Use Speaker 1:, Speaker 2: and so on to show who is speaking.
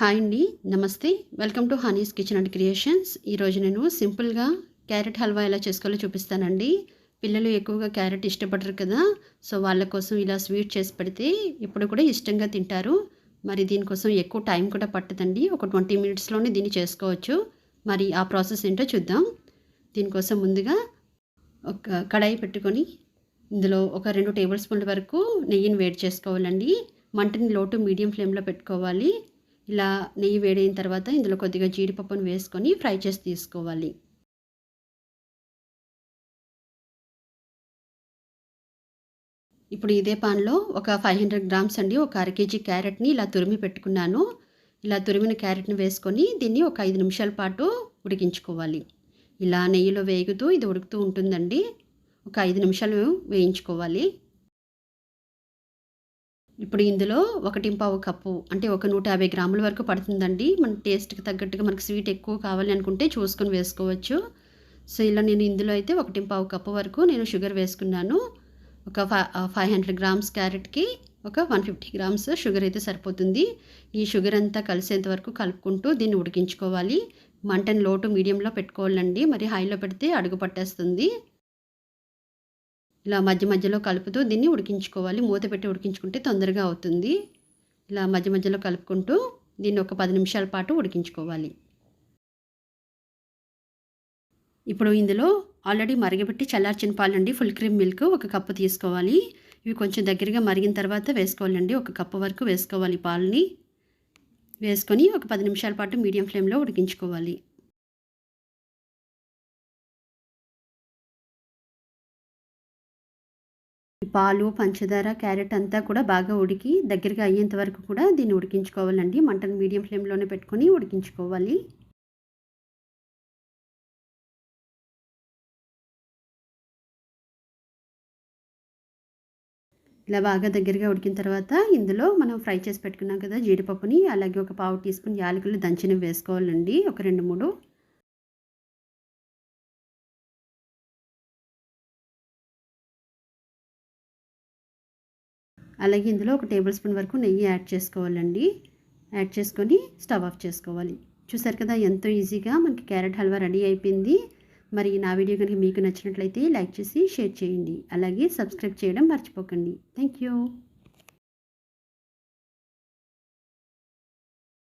Speaker 1: Hi అండి నమస్తే. Welcome to honey's kitchen and creations. ఈరోజు నేను సింపుల్గా క్యారెట్ హల్వా ఎలా చేసుకోవాలో చూపిస్తానండి. పిల్లలు ఎక్కువగా క్యారెట్ ఇష్టపడరు కదా సో వాళ్ళ కోసం ఇలా స్వీట్ చేసి పెడితే ఇప్పుడు కూడా ఇష్టంగా తింటారు. మరి దీనికోసం ఎక్కువ టైం కూడా పట్టదండి. ఒక ట్వంటీ మినిట్స్లోనే దీన్ని చేసుకోవచ్చు. మరి ఆ ప్రాసెస్ ఏంటో చూద్దాం. దీనికోసం ముందుగా ఒక కడాయి పెట్టుకొని ఇందులో ఒక రెండు టేబుల్ స్పూన్ల వరకు నెయ్యిని వేడి చేసుకోవాలండి. మంటని లోటు మీడియం ఫ్లేమ్లో పెట్టుకోవాలి. ఇలా నెయ్యి వేడైన తర్వాత ఇందులో కొద్దిగా జీడిపప్పును వేసుకొని ఫ్రై చేసి తీసుకోవాలి. ఇప్పుడు ఇదే పాన్లో ఒక ఫైవ్ హండ్రెడ్ గ్రామ్స్ అండి ఒక అర కేజీ క్యారెట్ని ఇలా తురిమి పెట్టుకున్నాను. ఇలా తురిమిన క్యారెట్ని వేసుకొని దీన్ని ఒక ఐదు నిమిషాల పాటు ఉడికించుకోవాలి. ఇలా నెయ్యిలో వేగుతూ ఇది ఉడుకుతూ ఉంటుందండి. ఒక ఐదు నిమిషాలు వేయించుకోవాలి. ఇప్పుడు ఇందులో ఒకటి పావు కప్పు అంటే ఒక నూట యాభై గ్రాముల వరకు పడుతుందండి. మన టేస్ట్కి తగ్గట్టుగా మనకు స్వీట్ ఎక్కువ కావాలి అనుకుంటే చూసుకొని వేసుకోవచ్చు. సో ఇలా నేను ఇందులో అయితే ఒకటి పావు కప్పు వరకు నేను షుగర్ వేసుకున్నాను. ఒక ఫైవ్ హండ్రెడ్ గ్రామ్స్ క్యారెట్కి ఒక వన్ ఫిఫ్టీ గ్రామ్స్ షుగర్ అయితే సరిపోతుంది. ఈ షుగర్ అంతా కలిసేంత వరకు కలుపుకుంటూ దీన్ని ఉడికించుకోవాలి. మంటను లోటు మీడియంలో పెట్టుకోవాలండి. మరి హైలో పెడితే అడుగు పట్టేస్తుంది. ఇలా మధ్య మధ్యలో కలుపుతూ దీన్ని ఉడికించుకోవాలి. మూత పెట్టి ఉడికించుకుంటే తొందరగా అవుతుంది. ఇలా మధ్య మధ్యలో కలుపుకుంటూ దీన్ని ఒక పది నిమిషాల పాటు ఉడికించుకోవాలి. ఇప్పుడు ఇందులో ఆల్రెడీ మరగబెట్టి చల్లార్చిన పాలండి ఫుల్ క్రీమ్ మిల్క్ ఒక కప్పు తీసుకోవాలి. ఇవి కొంచెం దగ్గరగా మరిగిన తర్వాత వేసుకోవాలండి. ఒక కప్పు వరకు వేసుకోవాలి పాలని. వేసుకొని ఒక పది నిమిషాల పాటు మీడియం ఫ్లేమ్లో ఉడికించుకోవాలి. పాలు పంచదార క్యారెట్ అంతా కూడా బాగా ఉడికి దగ్గరగా అయ్యేంత వరకు కూడా దీన్ని ఉడికించుకోవాలండి. మంటను మీడియం ఫ్లేమ్లోనే పెట్టుకొని ఉడికించుకోవాలి. ఇలా బాగా దగ్గరగా ఉడికిన తర్వాత ఇందులో మనం ఫ్రై చేసి పెట్టుకున్నాం కదా జీడిపప్పుని అలాగే ఒక పావు టీ స్పూన్ యాలకులు దంచిన వేసుకోవాలండి. ఒక రెండు మూడు. అలాగే ఇందులో ఒక టేబుల్ స్పూన్ వరకు నెయ్యి యాడ్ చేసుకోవాలండి. యాడ్ చేసుకొని స్టవ్ ఆఫ్ చేసుకోవాలి. చూసారు కదా ఎంతో ఈజీగా మనకి క్యారెట్ హల్వా రెడీ అయిపోయింది. మరి నా వీడియో కనుక మీకు నచ్చినట్లయితే లైక్ చేసి షేర్ చేయండి. అలాగే సబ్స్క్రైబ్ చేయడం మర్చిపోకండి. Thank you.